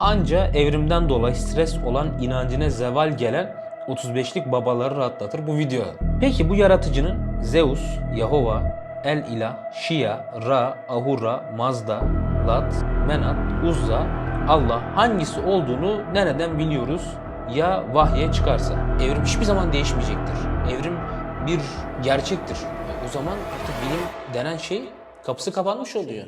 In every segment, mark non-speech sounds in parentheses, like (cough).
Anca evrimden dolayı stres olan inancına zeval gelen 35'lik babaları rahatlatır bu video. Peki bu yaratıcının Zeus, Yahova, El İlah, Şia, Ra, Ahura, Mazda, Lat, Menat, Uzza, Allah hangisi olduğunu nereden biliyoruz ya vahye çıkarsa? Evrim hiçbir zaman değişmeyecektir. Evrim bir gerçektir. E, O zaman artık bilim denen şey kapısı kapanmış oluyor.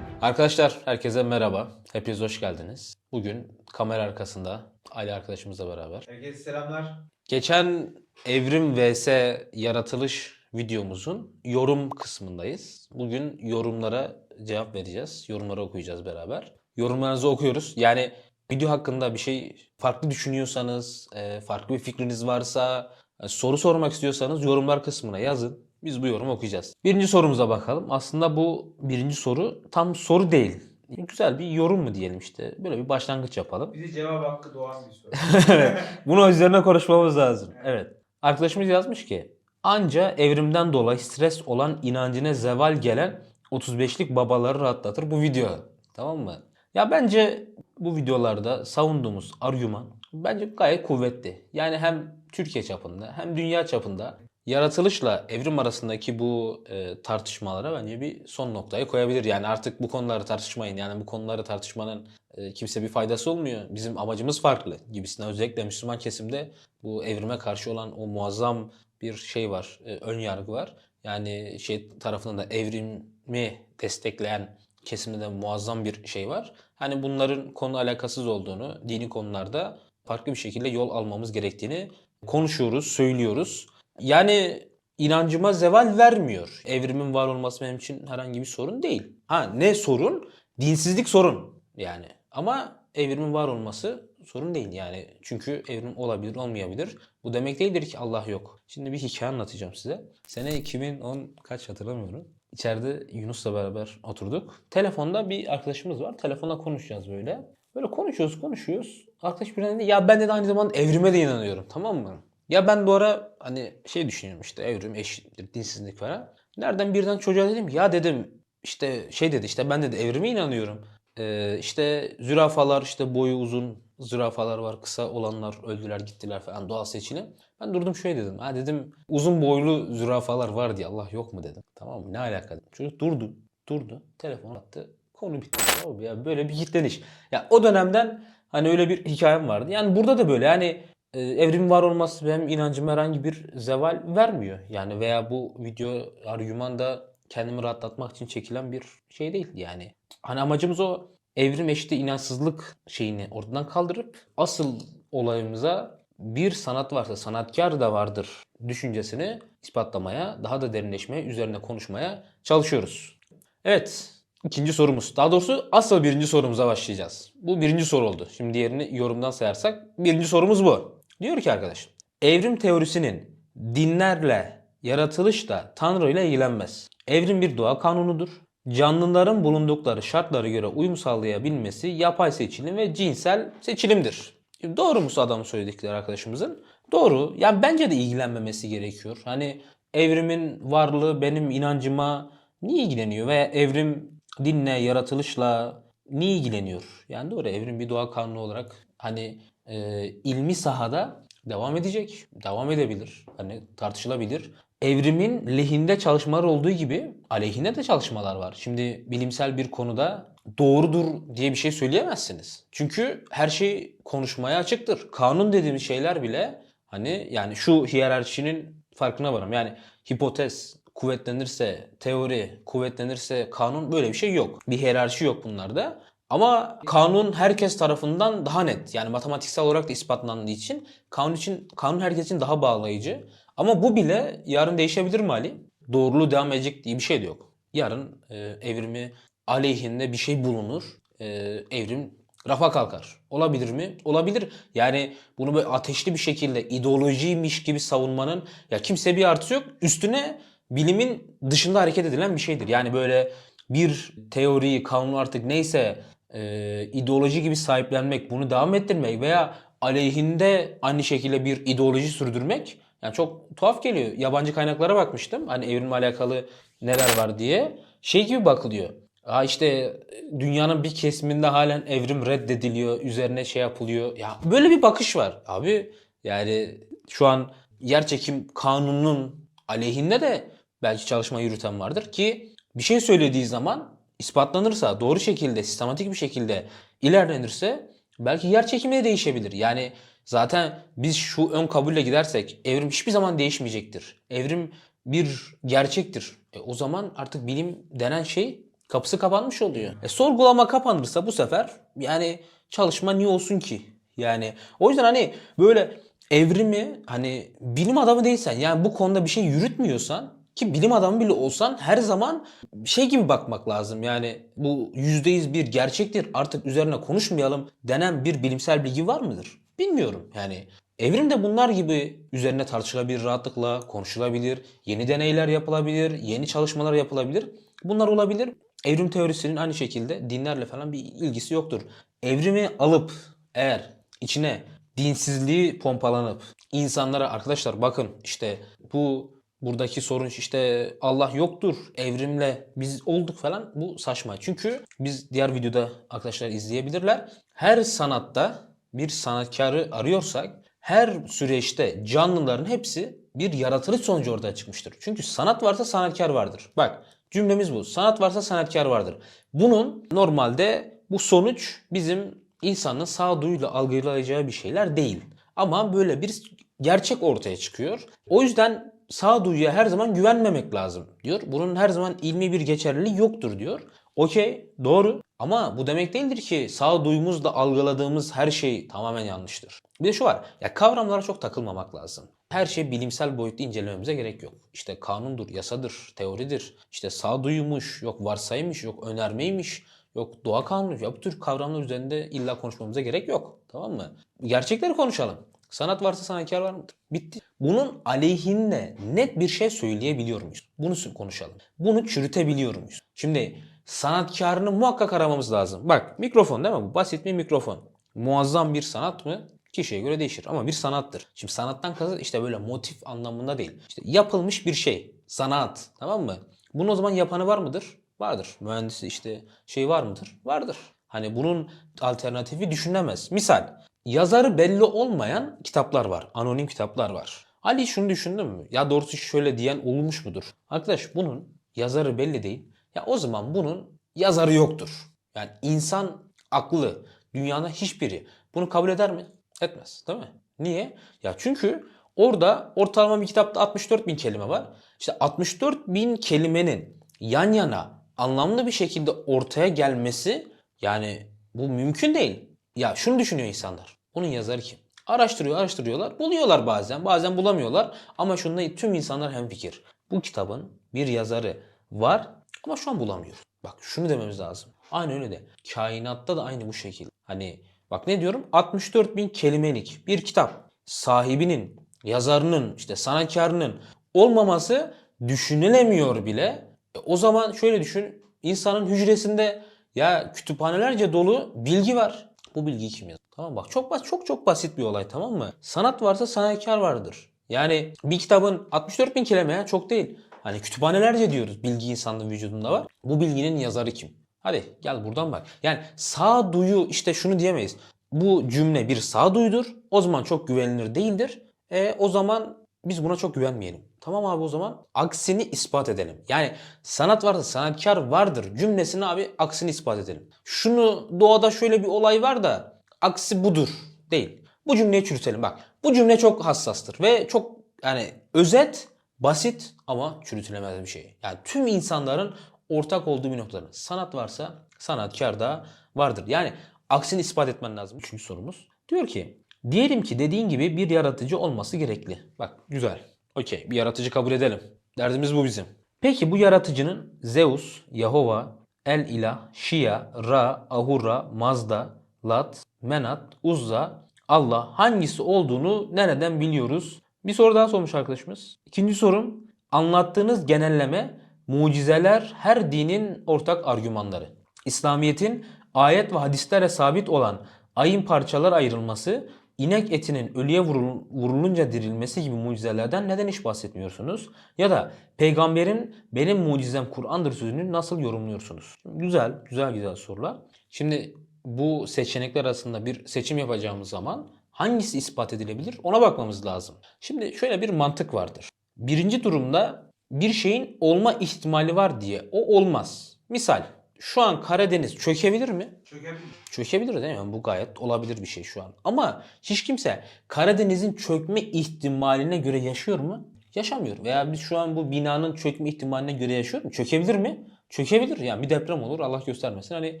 Arkadaşlar herkese merhaba. Hepiniz hoş geldiniz. Bugün kamera arkasında Ali arkadaşımızla beraber. Herkese selamlar. Geçen Evrim vs Yaratılış videomuzun yorum kısmındayız. Bugün yorumlara cevap vereceğiz. Yorumları okuyacağız beraber. Yorumlarınızı okuyoruz. Yani video hakkında bir şey farklı düşünüyorsanız, e, farklı bir fikriniz varsa, e, soru sormak istiyorsanız yorumlar kısmına yazın. Biz bu yorumu okuyacağız. Birinci sorumuza bakalım. Aslında bu birinci soru tam soru değil. Güzel bir yorum mu diyelim işte. Böyle bir başlangıç yapalım. Bize cevap hakkı doğan bir soru. (laughs) Evet. Bunu üzerine konuşmamız lazım. Evet. Arkadaşımız yazmış ki anca evrimden dolayı stres olan inancına zeval gelen 35'lik babaları rahatlatır bu video. Tamam mı? Ya bence bu videolarda savunduğumuz argüman bence gayet kuvvetli. Yani hem Türkiye çapında hem dünya çapında yaratılışla evrim arasındaki bu e, tartışmalara bence bir son noktayı koyabilir. Yani artık bu konuları tartışmayın. Yani bu konuları tartışmanın e, kimse bir faydası olmuyor. Bizim amacımız farklı gibisinden özellikle Müslüman kesimde bu evrime karşı olan o muazzam bir şey var, e, ön yargı var. Yani şey tarafından da evrimi destekleyen kesimde de muazzam bir şey var. Hani bunların konu alakasız olduğunu, dini konularda farklı bir şekilde yol almamız gerektiğini konuşuyoruz, söylüyoruz. Yani inancıma zeval vermiyor. Evrimin var olması benim için herhangi bir sorun değil. Ha ne sorun? Dinsizlik sorun yani. Ama evrimin var olması sorun değil yani. Çünkü evrim olabilir, olmayabilir. Bu demek değildir ki Allah yok. Şimdi bir hikaye anlatacağım size. Sene 2010 kaç hatırlamıyorum. İçeride Yunus'la beraber oturduk. Telefonda bir arkadaşımız var. Telefonda konuşacağız böyle. Böyle konuşuyoruz, konuşuyoruz. Arkadaş birden dedi ya ben de aynı zamanda evrime de inanıyorum. Tamam mı? Ya ben bu ara hani şey düşünüyorum işte evrim, eşitlik, dinsizlik falan. Nereden birden çocuğa dedim ya dedim işte şey dedi işte ben de evrime inanıyorum. Ee, işte zürafalar işte boyu uzun zürafalar var kısa olanlar öldüler gittiler falan doğal seçilim. Ben durdum şöyle dedim. Ha dedim uzun boylu zürafalar var diye Allah yok mu dedim. Tamam mı ne alaka dedim. Çocuk durdu durdu telefon attı konu bitti. Ya böyle bir kitleniş. Ya o dönemden hani öyle bir hikayem vardı. Yani burada da böyle yani e, evrim var olması benim inancıma herhangi bir zeval vermiyor. Yani veya bu video argüman da kendimi rahatlatmak için çekilen bir şey değil yani. Hani amacımız o evrim eşittir inançsızlık şeyini ortadan kaldırıp asıl olayımıza bir sanat varsa sanatkar da vardır düşüncesini ispatlamaya, daha da derinleşmeye, üzerine konuşmaya çalışıyoruz. Evet, ikinci sorumuz. Daha doğrusu asıl birinci sorumuza başlayacağız. Bu birinci soru oldu. Şimdi diğerini yorumdan sayarsak birinci sorumuz bu. Diyor ki arkadaş, evrim teorisinin dinlerle, yaratılışla, Tanrı ile ilgilenmez. Evrim bir doğa kanunudur. Canlıların bulundukları şartlara göre uyum sağlayabilmesi yapay seçilim ve cinsel seçilimdir. Doğru mu adamın söyledikleri arkadaşımızın? Doğru. Yani bence de ilgilenmemesi gerekiyor. Hani evrimin varlığı benim inancıma niye ilgileniyor? Veya evrim dinle, yaratılışla niye ilgileniyor? Yani doğru evrim bir doğa kanunu olarak hani e, ilmi sahada devam edecek. Devam edebilir. Hani tartışılabilir. Evrimin lehinde çalışmalar olduğu gibi aleyhinde de çalışmalar var. Şimdi bilimsel bir konuda doğrudur diye bir şey söyleyemezsiniz. Çünkü her şey konuşmaya açıktır. Kanun dediğimiz şeyler bile hani yani şu hiyerarşinin farkına varım. Yani hipotez kuvvetlenirse, teori kuvvetlenirse kanun böyle bir şey yok. Bir hiyerarşi yok bunlarda. Ama kanun herkes tarafından daha net. Yani matematiksel olarak da ispatlandığı için kanun için kanun herkes için daha bağlayıcı. Ama bu bile yarın değişebilir mi Ali? Doğruluğu devam edecek diye bir şey de yok. Yarın e, evrimi aleyhinde bir şey bulunur. E, evrim rafa kalkar. Olabilir mi? Olabilir. Yani bunu böyle ateşli bir şekilde ideolojiymiş gibi savunmanın ya kimse bir artısı yok. Üstüne bilimin dışında hareket edilen bir şeydir. Yani böyle bir teori, kanun artık neyse e, ideoloji gibi sahiplenmek, bunu devam ettirmek veya aleyhinde aynı şekilde bir ideoloji sürdürmek yani çok tuhaf geliyor. Yabancı kaynaklara bakmıştım. Hani evrimle alakalı neler var diye. Şey gibi bakılıyor. Aa işte dünyanın bir kesiminde halen evrim reddediliyor, üzerine şey yapılıyor. Ya böyle bir bakış var. Abi yani şu an yerçekim kanununun aleyhinde de belki çalışma yürüten vardır ki bir şey söylediği zaman ispatlanırsa, doğru şekilde, sistematik bir şekilde ilerlenirse belki yer çekimi de değişebilir. Yani zaten biz şu ön kabulle gidersek evrim hiçbir zaman değişmeyecektir. Evrim bir gerçektir. E, o zaman artık bilim denen şey kapısı kapanmış oluyor. E, sorgulama kapanırsa bu sefer yani çalışma niye olsun ki? Yani o yüzden hani böyle evrimi hani bilim adamı değilsen yani bu konuda bir şey yürütmüyorsan ki bilim adamı bile olsan her zaman şey gibi bakmak lazım. Yani bu %100 bir gerçektir artık üzerine konuşmayalım denen bir bilimsel bilgi var mıdır? Bilmiyorum yani. Evrim de bunlar gibi üzerine tartışılabilir rahatlıkla, konuşulabilir, yeni deneyler yapılabilir, yeni çalışmalar yapılabilir. Bunlar olabilir. Evrim teorisinin aynı şekilde dinlerle falan bir ilgisi yoktur. Evrimi alıp eğer içine dinsizliği pompalanıp insanlara arkadaşlar bakın işte bu buradaki sorun işte Allah yoktur evrimle biz olduk falan bu saçma. Çünkü biz diğer videoda arkadaşlar izleyebilirler. Her sanatta bir sanatkarı arıyorsak her süreçte canlıların hepsi bir yaratılış sonucu ortaya çıkmıştır. Çünkü sanat varsa sanatkar vardır. Bak cümlemiz bu. Sanat varsa sanatkar vardır. Bunun normalde bu sonuç bizim insanın sağduyuyla algılayacağı bir şeyler değil. Ama böyle bir gerçek ortaya çıkıyor. O yüzden sağduyuya her zaman güvenmemek lazım diyor. Bunun her zaman ilmi bir geçerliliği yoktur diyor. Okey doğru ama bu demek değildir ki sağduyumuzla algıladığımız her şey tamamen yanlıştır. Bir de şu var ya kavramlara çok takılmamak lazım. Her şey bilimsel boyutta incelememize gerek yok. İşte kanundur, yasadır, teoridir. İşte sağduyumuş, yok varsaymış, yok önermeymiş, yok doğa kanunu. Ya bu tür kavramlar üzerinde illa konuşmamıza gerek yok. Tamam mı? Gerçekleri konuşalım. Sanat varsa sanatkar var mıdır? Bitti. Bunun aleyhinde net bir şey söyleyebiliyor muyuz? Bunu konuşalım. Bunu çürütebiliyor muyuz? Şimdi sanatkarını muhakkak aramamız lazım. Bak mikrofon değil mi bu? Basit bir mikrofon. Muazzam bir sanat mı? Kişiye göre değişir ama bir sanattır. Şimdi sanattan kasıt işte böyle motif anlamında değil. İşte yapılmış bir şey. Sanat. Tamam mı? Bunun o zaman yapanı var mıdır? Vardır. Mühendisi işte şey var mıdır? Vardır. Hani bunun alternatifi düşünülemez. Misal yazarı belli olmayan kitaplar var. Anonim kitaplar var. Ali şunu düşündün mü? Ya doğrusu şöyle diyen olmuş mudur? Arkadaş bunun yazarı belli değil. Ya o zaman bunun yazarı yoktur. Yani insan aklı dünyada hiçbiri bunu kabul eder mi? Etmez değil mi? Niye? Ya çünkü orada ortalama bir kitapta 64 bin kelime var. İşte 64 bin kelimenin yan yana anlamlı bir şekilde ortaya gelmesi yani bu mümkün değil. Ya şunu düşünüyor insanlar. Bunun yazarı kim? Araştırıyor, araştırıyorlar. Buluyorlar bazen, bazen bulamıyorlar. Ama şunda tüm insanlar hemfikir. Bu kitabın bir yazarı var ama şu an bulamıyoruz. Bak şunu dememiz lazım. Aynı öyle de. Kainatta da aynı bu şekilde. Hani bak ne diyorum? 64 bin kelimelik bir kitap. Sahibinin, yazarının, işte sanatkarının olmaması düşünülemiyor bile. E, o zaman şöyle düşün. İnsanın hücresinde ya kütüphanelerce dolu bilgi var. Bu bilgiyi kim yazar? Tamam bak çok basit, çok çok basit bir olay tamam mı? Sanat varsa sanatkar vardır. Yani bir kitabın 64 bin kelime ya çok değil. Hani kütüphanelerce diyoruz bilgi insanlığın vücudunda var. Bu bilginin yazarı kim? Hadi gel buradan bak. Yani sağduyu işte şunu diyemeyiz. Bu cümle bir sağduyudur. O zaman çok güvenilir değildir. E, o zaman biz buna çok güvenmeyelim. Tamam abi o zaman aksini ispat edelim. Yani sanat varsa sanatkar vardır cümlesini abi aksini ispat edelim. Şunu doğada şöyle bir olay var da aksi budur değil. Bu cümleyi çürütelim bak. Bu cümle çok hassastır ve çok yani özet, basit ama çürütülemez bir şey. Yani tüm insanların ortak olduğu bir noktada. Sanat varsa sanatkar da vardır. Yani aksini ispat etmen lazım. Üçüncü sorumuz. Diyor ki diyelim ki dediğin gibi bir yaratıcı olması gerekli. Bak güzel. Okey bir yaratıcı kabul edelim. Derdimiz bu bizim. Peki bu yaratıcının Zeus, Yahova, El İlah, Şia, Ra, Ahura, Mazda, Lat, Menat, Uzza, Allah hangisi olduğunu nereden biliyoruz? Bir soru daha sormuş arkadaşımız. İkinci sorum anlattığınız genelleme mucizeler her dinin ortak argümanları. İslamiyet'in ayet ve hadislere sabit olan ayın parçalar ayrılması inek etinin ölüye vurul- vurulunca dirilmesi gibi mucizelerden neden hiç bahsetmiyorsunuz? Ya da peygamberin benim mucizem Kur'an'dır sözünü nasıl yorumluyorsunuz? Güzel, güzel güzel sorular. Şimdi bu seçenekler arasında bir seçim yapacağımız zaman hangisi ispat edilebilir ona bakmamız lazım. Şimdi şöyle bir mantık vardır. Birinci durumda bir şeyin olma ihtimali var diye o olmaz. Misal şu an Karadeniz çökebilir mi? Çökebilir. Çökebilir değil mi? Bu gayet olabilir bir şey şu an. Ama hiç kimse Karadeniz'in çökme ihtimaline göre yaşıyor mu? Yaşamıyor. Veya biz şu an bu binanın çökme ihtimaline göre yaşıyor mu? Çökebilir mi? Çökebilir. Yani bir deprem olur Allah göstermesin. Hani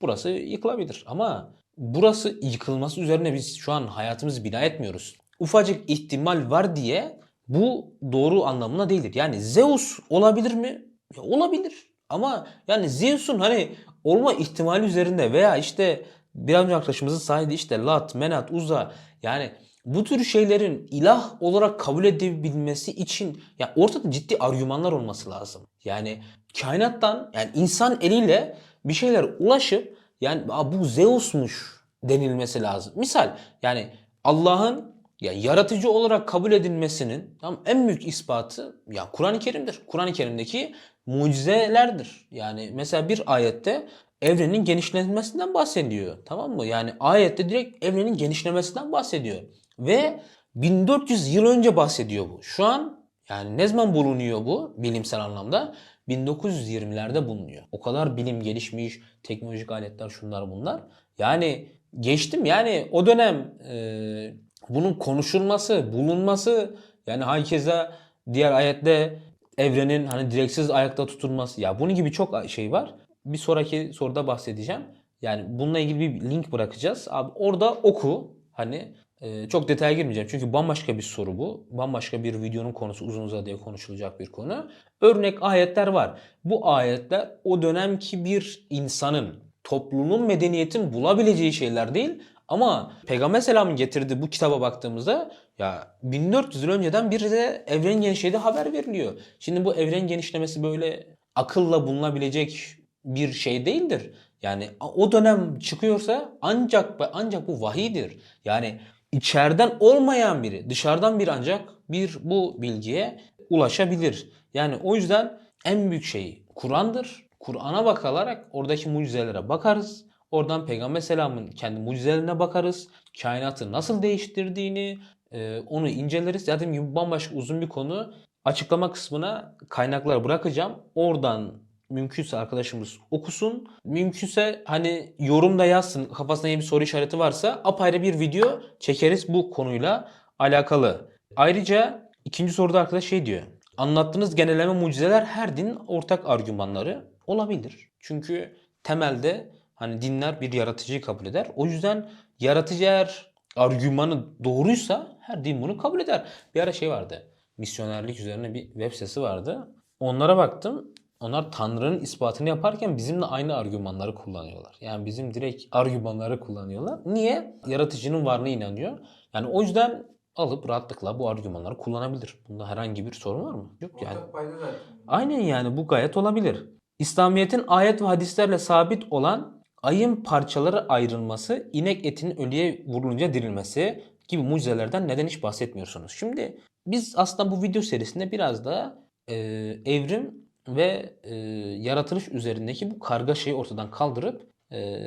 burası yıkılabilir. Ama burası yıkılması üzerine biz şu an hayatımızı bina etmiyoruz. Ufacık ihtimal var diye bu doğru anlamına değildir. Yani Zeus olabilir mi? Ya olabilir. Ama yani Zeus'un hani olma ihtimali üzerinde veya işte biraz önce arkadaşımızın saydığı işte Lat, Menat, Uza yani bu tür şeylerin ilah olarak kabul edebilmesi için ya ortada ciddi argümanlar olması lazım. Yani kainattan yani insan eliyle bir şeyler ulaşıp yani "Aa, bu Zeus'muş denilmesi lazım. Misal yani Allah'ın ya yaratıcı olarak kabul edilmesinin tam en büyük ispatı ya Kur'an-ı Kerim'dir. Kur'an-ı Kerim'deki mucizelerdir. Yani mesela bir ayette evrenin genişlemesinden bahsediyor. Tamam mı? Yani ayette direkt evrenin genişlemesinden bahsediyor. Ve 1400 yıl önce bahsediyor bu. Şu an yani ne zaman bulunuyor bu bilimsel anlamda? 1920'lerde bulunuyor. O kadar bilim gelişmiş, teknolojik aletler şunlar bunlar. Yani geçtim yani o dönem e, bunun konuşulması, bulunması yani herkese diğer ayette evrenin hani direksiz ayakta tutulması ya bunun gibi çok şey var. Bir sonraki soruda bahsedeceğim. Yani bununla ilgili bir link bırakacağız. Abi orada oku. Hani e, çok detaya girmeyeceğim. Çünkü bambaşka bir soru bu. Bambaşka bir videonun konusu uzun uzadıya konuşulacak bir konu. Örnek ayetler var. Bu ayetler o dönemki bir insanın, toplumun, medeniyetin bulabileceği şeyler değil. Ama Peygamber Selam'ın getirdiği bu kitaba baktığımızda ya 1400 yıl önceden bir de evren genişlediği haber veriliyor. Şimdi bu evren genişlemesi böyle akılla bulunabilecek bir şey değildir. Yani o dönem çıkıyorsa ancak ancak bu vahiydir. Yani içeriden olmayan biri, dışarıdan bir ancak bir bu bilgiye ulaşabilir. Yani o yüzden en büyük şey Kur'an'dır. Kur'an'a bakılarak oradaki mucizelere bakarız. Oradan Peygamber Selam'ın kendi mucizelerine bakarız. Kainatı nasıl değiştirdiğini e, onu inceleriz. Dediğim gibi bambaşka uzun bir konu. Açıklama kısmına kaynaklar bırakacağım. Oradan mümkünse arkadaşımız okusun. Mümkünse hani yorumda yazsın. Kafasında yeni bir soru işareti varsa apayrı bir video çekeriz bu konuyla alakalı. Ayrıca ikinci soruda arkadaş şey diyor. Anlattığınız genelleme mucizeler her dinin ortak argümanları olabilir. Çünkü temelde hani dinler bir yaratıcıyı kabul eder. O yüzden yaratıcı eğer argümanı doğruysa her din bunu kabul eder. Bir ara şey vardı. Misyonerlik üzerine bir web sitesi vardı. Onlara baktım. Onlar Tanrı'nın ispatını yaparken bizimle aynı argümanları kullanıyorlar. Yani bizim direkt argümanları kullanıyorlar. Niye? Yaratıcının varlığına inanıyor. Yani o yüzden alıp rahatlıkla bu argümanları kullanabilir. Bunda herhangi bir sorun var mı? Yok yani. Aynen yani bu gayet olabilir. İslamiyet'in ayet ve hadislerle sabit olan ayın parçaları ayrılması, inek etinin ölüye vurulunca dirilmesi gibi mucizelerden neden hiç bahsetmiyorsunuz? Şimdi biz aslında bu video serisinde biraz da e, evrim ve e, yaratılış üzerindeki bu kargaşayı ortadan kaldırıp e,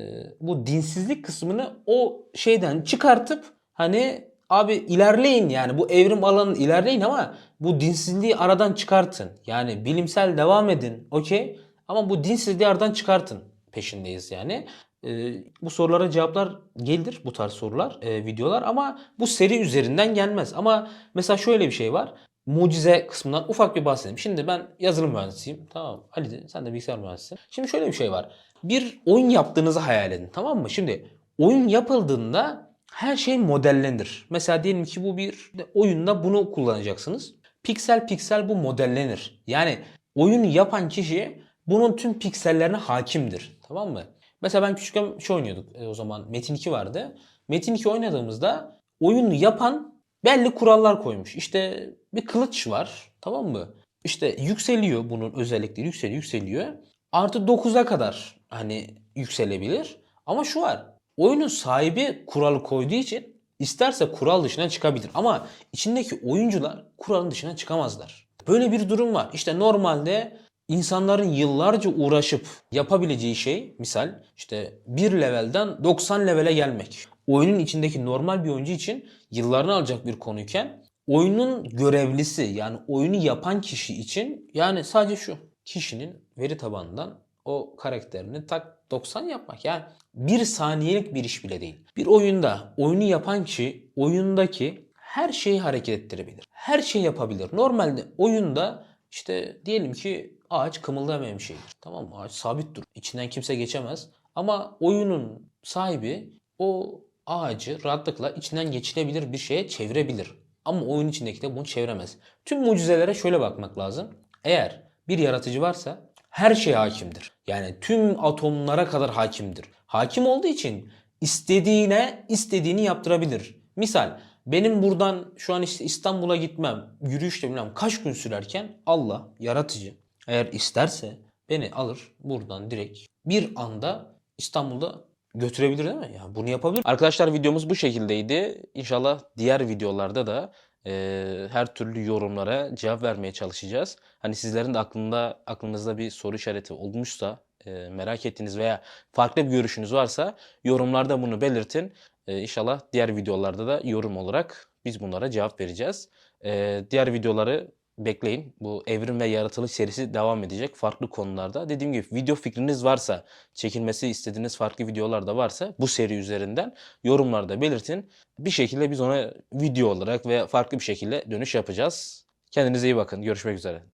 bu dinsizlik kısmını o şeyden çıkartıp hani abi ilerleyin yani bu evrim alanı ilerleyin ama bu dinsizliği aradan çıkartın. Yani bilimsel devam edin okey ama bu dinsizliği aradan çıkartın peşindeyiz yani. Ee, bu sorulara cevaplar gelir bu tarz sorular, e, videolar ama bu seri üzerinden gelmez. Ama mesela şöyle bir şey var. Mucize kısmından ufak bir bahsedeyim. Şimdi ben yazılım mühendisiyim. Tamam. Ali de, sen de bilgisayar mühendisisin. Şimdi şöyle bir şey var. Bir oyun yaptığınızı hayal edin. Tamam mı? Şimdi oyun yapıldığında her şey modellenir. Mesela diyelim ki bu bir oyunda bunu kullanacaksınız. Piksel piksel bu modellenir. Yani oyunu yapan kişi bunun tüm piksellerine hakimdir. Tamam mı? Mesela ben küçükken şey oynuyorduk e, o zaman Metin 2 vardı. Metin 2 oynadığımızda oyunu yapan belli kurallar koymuş. İşte bir kılıç var tamam mı? İşte yükseliyor bunun özellikleri yükseliyor yükseliyor. Artı 9'a kadar hani yükselebilir. Ama şu var oyunun sahibi kuralı koyduğu için İsterse kural dışına çıkabilir ama içindeki oyuncular kuralın dışına çıkamazlar. Böyle bir durum var. İşte normalde insanların yıllarca uğraşıp yapabileceği şey misal işte bir levelden 90 levele gelmek. Oyunun içindeki normal bir oyuncu için yıllarını alacak bir konuyken oyunun görevlisi yani oyunu yapan kişi için yani sadece şu kişinin veri tabanından o karakterini tak 90 yapmak. Yani bir saniyelik bir iş bile değil. Bir oyunda oyunu yapan kişi oyundaki her şeyi hareket ettirebilir. Her şeyi yapabilir. Normalde oyunda işte diyelim ki ağaç kımıldamayan bir şeydir. Tamam mı? Ağaç sabit durur. İçinden kimse geçemez. Ama oyunun sahibi o ağacı rahatlıkla içinden geçilebilir bir şeye çevirebilir. Ama oyun içindeki de bunu çeviremez. Tüm mucizelere şöyle bakmak lazım. Eğer bir yaratıcı varsa her şeye hakimdir. Yani tüm atomlara kadar hakimdir. Hakim olduğu için istediğine istediğini yaptırabilir. Misal benim buradan şu an işte İstanbul'a gitmem, yürüyüşle bilmem kaç gün sürerken Allah yaratıcı eğer isterse beni alır buradan direkt bir anda İstanbul'da götürebilir değil mi? Ya bunu yapabilir. Arkadaşlar videomuz bu şekildeydi. İnşallah diğer videolarda da e, her türlü yorumlara cevap vermeye çalışacağız. Hani sizlerin de aklında aklınızda bir soru işareti olmuşsa e, merak ettiğiniz veya farklı bir görüşünüz varsa yorumlarda bunu belirtin. E, inşallah diğer videolarda da yorum olarak biz bunlara cevap vereceğiz. E, diğer videoları bekleyin. Bu evrim ve yaratılış serisi devam edecek farklı konularda. Dediğim gibi video fikriniz varsa, çekilmesi istediğiniz farklı videolar da varsa bu seri üzerinden yorumlarda belirtin. Bir şekilde biz ona video olarak veya farklı bir şekilde dönüş yapacağız. Kendinize iyi bakın. Görüşmek üzere.